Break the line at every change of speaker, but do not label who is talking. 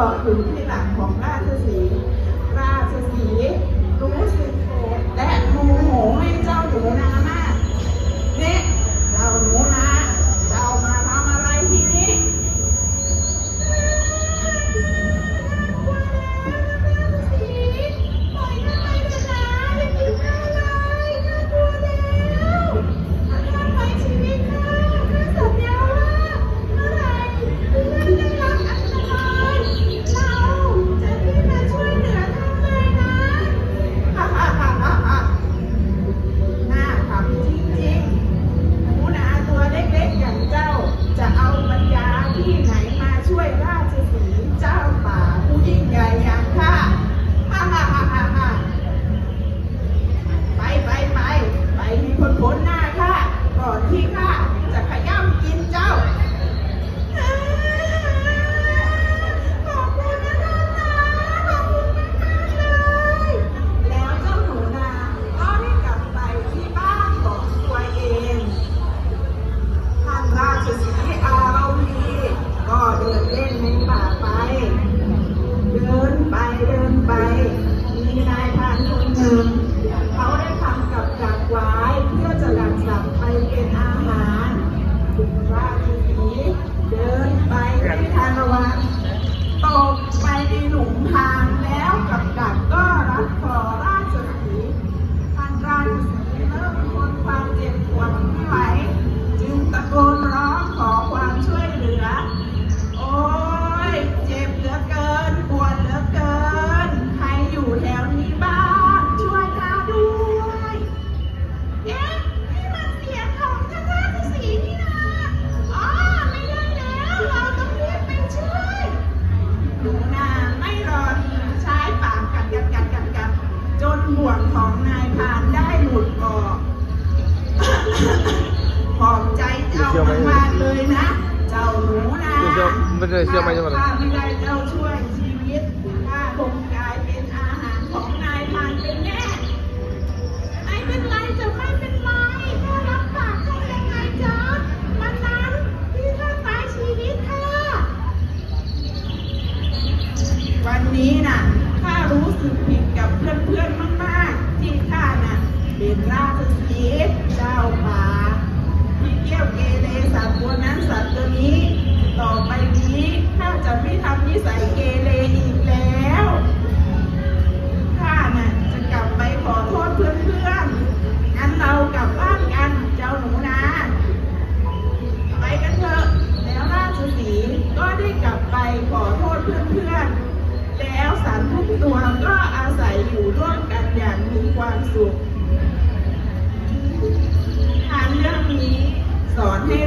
บอกถึงที่หลังของราชสี ของนายพรานได้หลุดออกขอบใจเจ้ามากๆเลยนะ เจ้าหนูนา
เชื่อไม่ได้เชื่อไม่ใช่ไหม
ถ้าไม่ได้เจ้าช่วยชีวิตข้าคงกลายเป็นอาหารของนายพรานเป็นแน่ไม่เป็นไรจะไม่เป็นไรแค่รับปากให้ยังไงจ๊ะมันนั้นที่ท่านตายชีวิตค่ะวันนี้น่ะข้ารู้สึกผิดกับเพื่อนๆมากๆที่ข้าน่ะ เป็นราชสีเจ้าป่าที่เกี่ยวเกเรสัตว์ตัวนั้นสัตว์ตัวนี้ ต่อไปนี้ข้าจะไม่ทำนิสัยเกเรอีกแล้วข้าน่ะจะกลับไปขอโทษเพื่อนๆงั้นเรากลับบ้านกันเจ้าหนูนะไปกันเถอะแล้วราชสีก็ได้กลับไปขอโทษเพื่อนๆแล้วสัตว์ทุกตัวก็อาศัยอยู่ร่วมกันอย่างมีความสุข ทานเรื่องนี้สอนให้